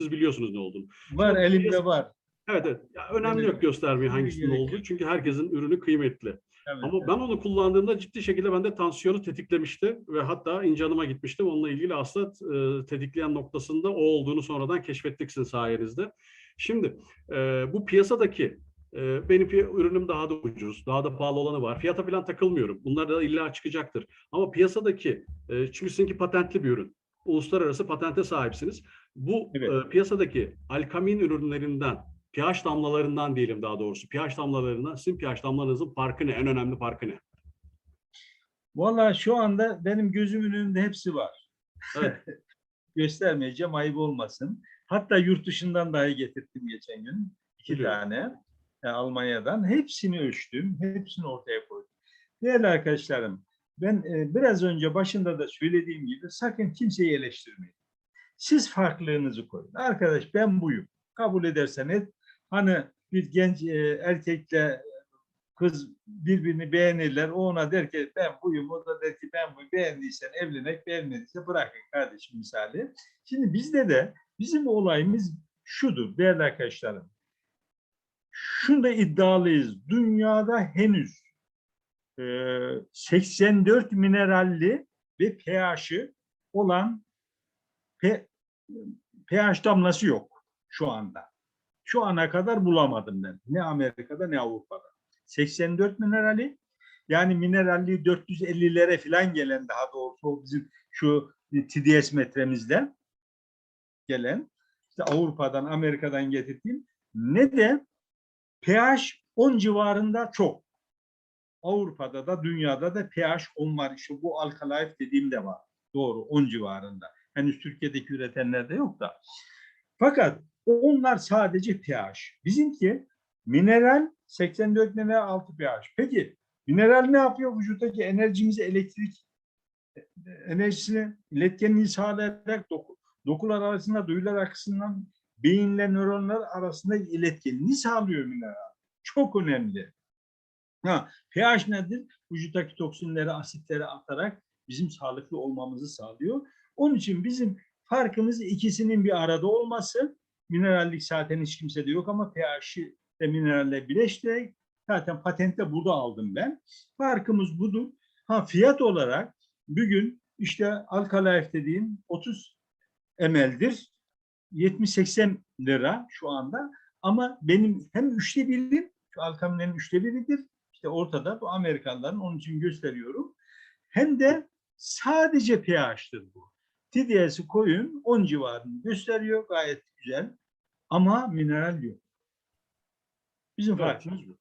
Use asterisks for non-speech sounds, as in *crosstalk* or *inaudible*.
siz biliyorsunuz ne olduğunu. Var Şimdi elimde var. Evet evet. Ya önemli yok göstermeye mi? hangisinin Gerek olduğu. Çünkü herkesin ürünü kıymetli. Evet, Ama ben onu kullandığımda ciddi şekilde bende tansiyonu tetiklemişti ve hatta ince hanıma gitmiştim. Onunla ilgili aslında e, tetikleyen noktasında o olduğunu sonradan keşfettik sizin sayenizde. Şimdi e, bu piyasadaki e, benim ürünüm daha da ucuz, daha da pahalı olanı var. Fiyata falan takılmıyorum. Bunlar da illa çıkacaktır. Ama piyasadaki, e, çünkü sizinki patentli bir ürün. Uluslararası patente sahipsiniz. Bu Evet. e, piyasadaki alkamin ürünlerinden pH damlalarından diyelim daha doğrusu. pH damlalarından sizin pH damlanızın farkı ne? En önemli farkı ne? Valla şu anda benim gözümün önünde hepsi var. Evet. *laughs* Göstermeyeceğim ayıp olmasın. Hatta yurt dışından dahi getirttim geçen gün. iki Biliyorum. tane e, Almanya'dan. Hepsini ölçtüm. Hepsini ortaya koydum. Değerli arkadaşlarım ben e, biraz önce başında da söylediğim gibi sakın kimseyi eleştirmeyin. Siz farklılığınızı koyun. Arkadaş ben buyum. Kabul edersen et. Hani bir genç e, erkekle kız birbirini beğenirler. O ona der ki ben buyum. O da der ki ben buyum. Beğendiysen evlenek, beğenmediyse bırakın kardeşim misali. Şimdi bizde de bizim olayımız şudur değerli arkadaşlarım. Şunda iddialıyız. Dünyada henüz 84 mineralli ve pH'i olan pH damlası yok şu anda. Şu ana kadar bulamadım ben. Ne Amerika'da ne Avrupa'da. 84 minerali yani mineralliği 450'lere falan gelen daha doğrusu bizim şu TDS metremizde gelen işte Avrupa'dan Amerika'dan getirdiğim ne de pH 10 civarında çok. Avrupa'da da dünyada da pH 10 var. İşte bu Alkalife dediğim de var. Doğru 10 civarında. Henüz Türkiye'deki üretenlerde yok da. Fakat onlar sadece pH. Bizimki mineral 84 mineral 6 pH. Peki mineral ne yapıyor? Vücuttaki enerjimizi elektrik e, enerjisini iletkenliği sağlayarak doku, dokular arasında duyular açısından beyinle nöronlar arasında iletkenliği sağlıyor mineral. Çok önemli. Ha, pH nedir? Vücuttaki toksinleri, asitleri atarak bizim sağlıklı olmamızı sağlıyor. Onun için bizim farkımız ikisinin bir arada olması. Minerallik zaten hiç kimsede yok ama pH'i ve mineralle birleştirerek zaten patentte burada aldım ben. Farkımız budur. Ha fiyat olarak bugün işte Alkalife dediğim 30 ml'dir. 70-80 lira şu anda. Ama benim hem üçte birim, şu Alkaminlerin üçte biridir. İşte ortada bu Amerikalıların onun için gösteriyorum. Hem de sadece pH'tir bu. TDS'i koyun 10 civarını gösteriyor gayet güzel ama mineral yok. Bizim Evet. farkımız bu.